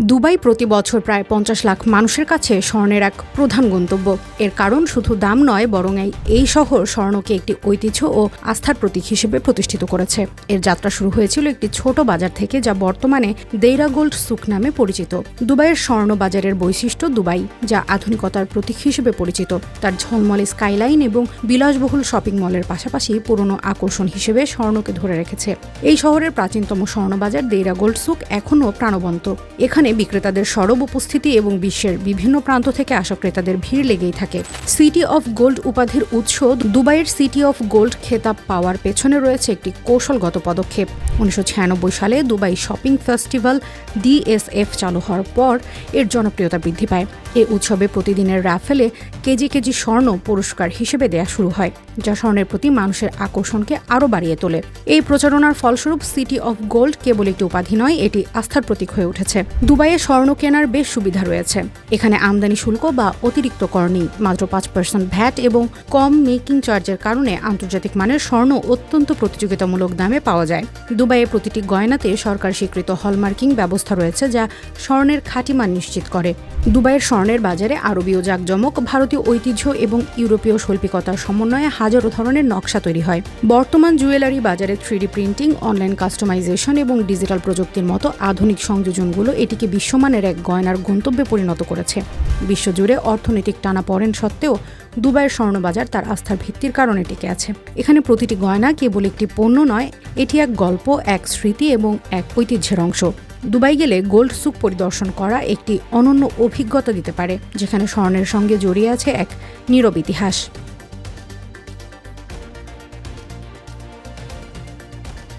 Dubai প্রতি বছর প্রায় পঞ্চাশ লাখ মানুষের কাছে স্বর্ণের এক প্রধান গন্তব্য। এর কারণ শুধু দাম নয়, বরং এই- শহর স্বর্ণকে একটি ঐতিহ্য ও আস্থার প্রতীক হিসেবে প্রতিষ্ঠিত করেছে। এর যাত্রা শুরু হয়েছিল একটি ছোট বাজার থেকে, যা বর্তমানে দেইরা গোল্ড সুক নামে পরিচিত। দুবাইয়ের স্বর্ণ বাজারের বৈশিষ্ট্য দুবাই, যা আধুনিকতার প্রতীক হিসেবে পরিচিত। তার ঝলমলে স্কাইলাইন এবং বিলাসবহুল শপিং মলের পাশাপাশি পুরনো আকর্ষণ হিসেবে স্বর্ণকে ধরে রেখেছে। এই শহরের প্রাচীনতম স্বর্ণবাজার দেইরা গোল্ড সুক এখনও প্রাণবন্ত। এখানে বিক্রেতাদের সরব উপস্থিতি এবং বিশ্বের বিভিন্ন প্রান্ত থেকে আসা ক্রেতাদের ভিড় লেগেই থাকে। সিটি অফ গোল্ড উপাধির উৎস দুবাইয়ের সিটি অফ গোল্ড খেতাব পাওয়ার পেছনে রয়েছে একটি কৌশলগত পদক্ষেপ। উনিশশো ছিয়ানব্বই সালে দুবাই শপিং ফেস্টিভ্যাল ডিএসএফ চালু হওয়ার পর এর জনপ্রিয়তা বৃদ্ধি পায়। এ উৎসবে প্রতিদিনের রাফেলে কেজি কেজি স্বর্ণ পুরস্কার হিসেবে দেয়া শুরু হয়, যা স্বর্ণের প্রতি মানুষের আকর্ষণকে আরও বাড়িয়ে তোলে। এই প্রচারণার ফলস্বরূপ সিটি অফ গোল্ড কেবল একটি উপাধি নয়, এটি আস্থার প্রতীক হয়ে উঠেছে। দুবাইয়ে স্বর্ণ কেনার বেশ সুবিধা রয়েছে। এখানে আমদানি শুল্ক বা অতিরিক্ত কর নেই, মাত্র পাঁচ পার্সেন্ট ভ্যাট এবং কম মেকিং চার্জের কারণে আন্তর্জাতিক মানের স্বর্ণ অত্যন্ত প্রতিযোগিতামূলক দামে পাওয়া যায়। দুবাইয়ে প্রতিটি গয়নাতে সরকার স্বীকৃত হলমার্কিং ব্যবস্থা রয়েছে, যা স্বর্ণের খাঁটি মান নিশ্চিত করে। দুবাইয়ের স্বর্ণের বাজারে আরবীয় জাকজমক, ভারতীয় ঐতিহ্য এবং ইউরোপীয় শৈল্পিকতার সমন্বয়ে হাজারো ধরনের নকশা তৈরি হয়। বর্তমান জুয়েলারি বাজারে three D printing, online customization এবং ডিজিটাল প্রযুক্তির মতো আধুনিক সংযোজনগুলো এটিকে বিশ্বমানের এক গয়নার গন্তব্যে পরিণত করেছে। বিশ্বজুড়ে অর্থনৈতিক টানা পড়েন সত্ত্বেও দুবাইয়ের স্বর্ণবাজার তার আস্থার ভিত্তির কারণে টিকে আছে। এখানে প্রতিটি গয়না কেবল একটি পণ্য নয়, এটি এক গল্প, এক স্মৃতি এবং এক ঐতিহ্যের অংশ। দুবাই গেলে গোল্ড সুক পরিদর্শন করা একটি অনন্য অভিজ্ঞতা দিতে পারে, যেখানে স্বর্ণের সঙ্গে জড়িয়ে আছে এক নীরব ইতিহাস।